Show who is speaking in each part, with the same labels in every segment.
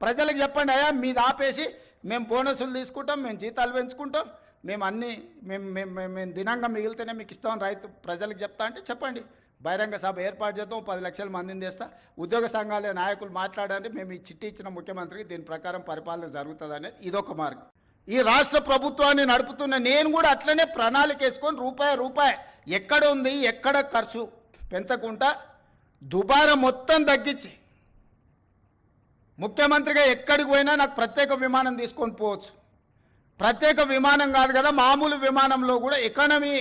Speaker 1: ప్రజలకు చెప్పండి అయ్యా మీది ఆపేసి మేము బోనసులు తీసుకుంటాం మేము జీతాలు పెంచుకుంటాం మేము అన్ని మేము మేము మేము మేము దినంగా మిగిలితేనే మీకు ఇస్తాం రైతు ప్రజలకు చెప్తా అంటే చెప్పండి. బహిరంగ సభ ఏర్పాటు చేద్దాం పది లక్షల మందిని చేస్తా ఉద్యోగ సంఘాల నాయకులు మాట్లాడండి మేము ఈ చిట్టి ఇచ్చిన ముఖ్యమంత్రికి దీని ప్రకారం పరిపాలన జరుగుతుంది అనేది ఇదొక మార్గం. ఈ రాష్ట్ర ప్రభుత్వాన్ని నడుపుతున్న నేను కూడా అట్లనే ప్రణాళిక వేసుకొని రూపాయి రూపాయి ఎక్కడ ఉంది ఎక్కడ ఖర్చు పెంచకుండా దుబారా మొత్తం తగ్గించి ముఖ్యమంత్రిగా ఎక్కడికి పోయినా నాకు ప్రత్యేక విమానం తీసుకొని పోవచ్చు. ప్రత్యేక విమానం కాదు కదా మామూలు విమానంలో కూడా ఎకానమీ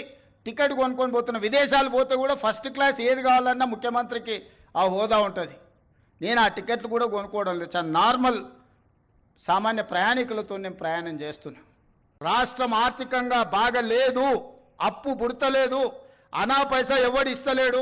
Speaker 1: టికెట్ కొనుక్కొని పోతున్న విదేశాలు పోతే కూడా ఫస్ట్ క్లాస్ ఏది కావాలన్నా ముఖ్యమంత్రికి ఆ హోదా ఉంటుంది. నేను ఆ టికెట్లు కూడా కొనుక్కోవడం లేదు. చాలా నార్మల్ సామాన్య ప్రయాణికులతో నేను ప్రయాణం చేస్తున్నా. రాష్ట్రం ఆర్థికంగా బాగా లేదు అప్పు పుడతలేదు అనా పైసా ఎవడు ఇస్తలేడు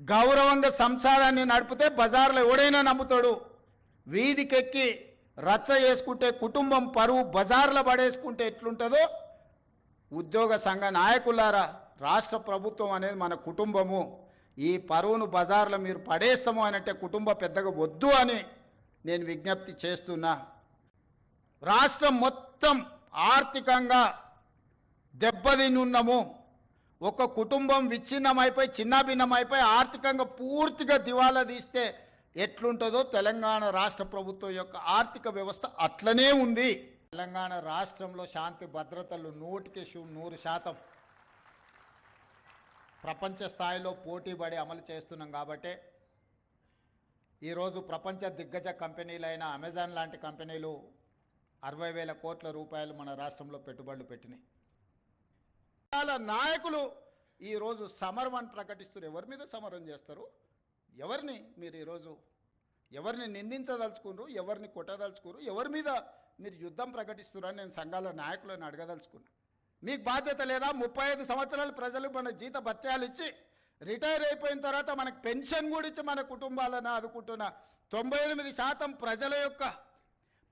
Speaker 1: గౌరవంగా సంసారాన్ని నడిపితే బజార్లో ఎవడైనా నమ్ముతాడు. వీధికెక్కి రచ్చ చేసుకుంటే కుటుంబం పరువు బజార్లో పడేసుకుంటే ఎట్లుంటుందో ఉద్యోగ సంఘ నాయకులారా రాష్ట్ర ప్రభుత్వం అనేది మన కుటుంబము. ఈ పరువును బజార్లో మీరు పడేస్తాము అనంటే కుటుంబ పెద్దగా వద్దు అని నేను విజ్ఞప్తి చేస్తున్నా. రాష్ట్రం మొత్తం ఆర్థికంగా దెబ్బతినున్నాము. ఒక కుటుంబం విచ్ఛిన్నమైపోయి చిన్నాభిన్నమైపోయి ఆర్థికంగా పూర్తిగా దివాలా తీస్తే ఎట్లుంటుందో తెలంగాణ రాష్ట్ర ప్రభుత్వం యొక్క ఆర్థిక వ్యవస్థ అట్లనే ఉంది. తెలంగాణ రాష్ట్రంలో శాంతి భద్రతలు నూటికి నూరు శాతం. ప్రపంచ స్థాయిలో పోటీపడి అమలు చేస్తున్నాం కాబట్టే ఈరోజు ప్రపంచ దిగ్గజ కంపెనీలైన అమెజాన్ లాంటి కంపెనీలు అరవై వేల కోట్ల రూపాయలు మన రాష్ట్రంలో పెట్టుబడులు పెట్టినాయి. చాలా నాయకులు ఈరోజు సమరం ప్రకటిస్తారు ఎవరి మీద సమరం చేస్తారు? ఎవరిని మీరు ఈరోజు ఎవరిని నిందించదలుచుకున్నారు? ఎవరిని కొట్టదలుచుకున్నారు? ఎవరి మీద మీరు యుద్ధం ప్రకటిస్తున్నారని నేను సంఘాల నాయకులను అడగదలుచుకున్నా. మీకు బాధ్యత లేదా? ముప్పై ఐదు సంవత్సరాలు ప్రజలు మన జీత భత్యాలు ఇచ్చి రిటైర్ అయిపోయిన తర్వాత మనకు పెన్షన్ కూడా ఇచ్చి మన కుటుంబాలను ఆదుకుంటున్న తొంభై ఎనిమిది శాతం ప్రజల యొక్క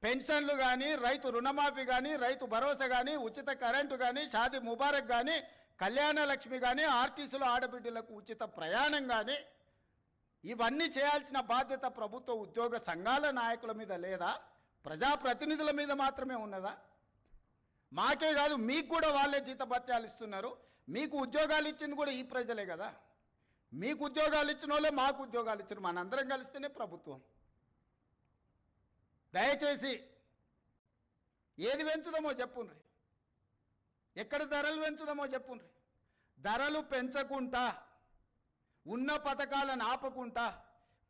Speaker 1: పెన్షన్లు కానీ రైతు రుణమాఫీ కానీ రైతు భరోసా కానీ ఉచిత కరెంటు కానీ షాది ముబారక్ కానీ కళ్యాణ లక్ష్మి కానీ ఆర్టీసీలో ఆడబిడ్డలకు ఉచిత ప్రయాణం కానీ ఇవన్నీ చేయాల్సిన బాధ్యత ప్రభుత్వ ఉద్యోగ సంఘాల నాయకుల మీద లేదా ప్రజాప్రతినిధుల మీద మాత్రమే ఉన్నదా? మాకే కాదు మీకు కూడా వాళ్ళే జీతభత్యాలు ఇస్తున్నారు. మీకు ఉద్యోగాలు ఇచ్చింది కూడా ఈ ప్రజలే కదా. మీకు ఉద్యోగాలు ఇచ్చిన వాళ్ళే మాకు ఉద్యోగాలు ఇచ్చారు. మనందరం కలిస్తేనే ప్రభుత్వం. దయచేసి ఏది పెంచుదామో చెప్పుండ్రి. ఎక్కడ ధరలు పెంచుదామో చెప్పుండ్రి. ధరలు పెంచకుండా ఉన్న పథకాలను ఆపకుండా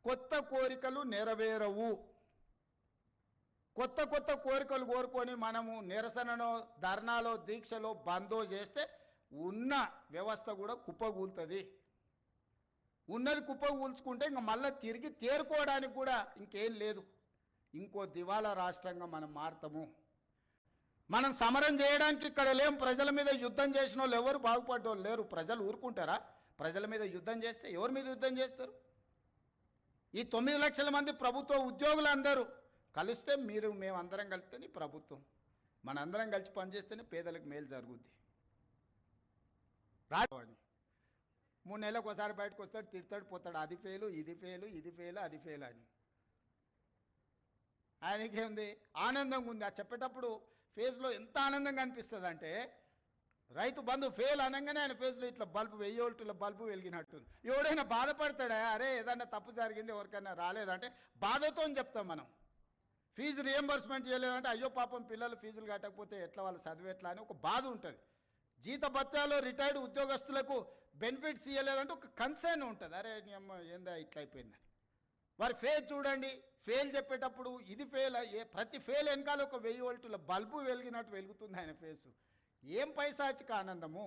Speaker 1: కొత్త కోరికలు నెరవేరవు. కొత్త కొత్త కోరికలు కోరుకొని మనము నిరసనలో ధర్నాలో దీక్షలో బందో చేస్తే ఉన్న వ్యవస్థ కూడా కుప్పగూలుతుంది ఉన్నది కుప్పగూల్చుకుంటే ఇంక మళ్ళీ తిరిగి తేరుకోవడానికి కూడా ఇంకేం లేదు. ఇంకో దివాలా రాష్ట్రంగా మనం మారుతాము. మనం సమరం చేయడానికి ఇక్కడ లేం ప్రజల మీద యుద్ధం చేసిన వాళ్ళు ఎవరు బాగుపడ్డోళ్ళు లేరు. ప్రజలు ఊరుకుంటారా? ప్రజల మీద యుద్ధం చేస్తే ఎవరి మీద యుద్ధం చేస్తారు? ఈ తొమ్మిది లక్షల మంది ప్రభుత్వ ఉద్యోగులు అందరూ కలిస్తే మీరు మేమందరం కలిస్తేనే ప్రభుత్వం. మనందరం కలిసి పనిచేస్తేనే పేదలకు మేలు జరుగుద్ది. రాజవాణి మూడు నెలలకు ఒకసారి బయటకు వస్తాడు తిడతాడు పోతాడు. అది ఫెయిలు ఇది ఫెయిలు ఇది ఫెయిలు అది ఫెయిల్ అని. ఆయనకేముంది? ఆనందంగా ఉంది ఆ చెప్పేటప్పుడు ఫేస్లో ఎంత ఆనందంగా అనిపిస్తుంది అంటే రైతు బంధు ఫెయిల్ అనగానే ఆయన ఫేస్లో ఇట్లా బల్బు వెయ్యి వోల్టుల బల్బు వెలిగినట్టు ఎవడైనా బాధపడతాడా? అరే ఏదన్నా తప్పు జరిగింది ఎవరికైనా రాలేదంటే బాధతో చెప్తాం మనం. ఫీజు రియంబర్స్మెంట్ చేయలేదంటే అయ్యో పాపం పిల్లలు ఫీజులు కట్టకపోతే ఎట్లా వాళ్ళు చదివేట్లా అని ఒక బాధ ఉంటుంది. జీత భత్యాలు రిటైర్డ్ ఉద్యోగస్తులకు బెనిఫిట్స్ ఇవ్వలేదంటే ఒక కన్సర్న్ ఉంటుంది. అరే అమ్మ ఏందా ఇట్లా అయిపోయిందని. వారి ఫెయిల్ చూడండి ఫెయిల్ చెప్పేటప్పుడు ఇది ఫెయిల్ ఏ ప్రతి ఫెయిల్ వెనకాల ఒక వెయ్యి వోల్టుల బల్బు వెలిగినట్టు వెలుగుతుంది ఆయన ఫేసు ఏం పైసాచిక ఆనందము?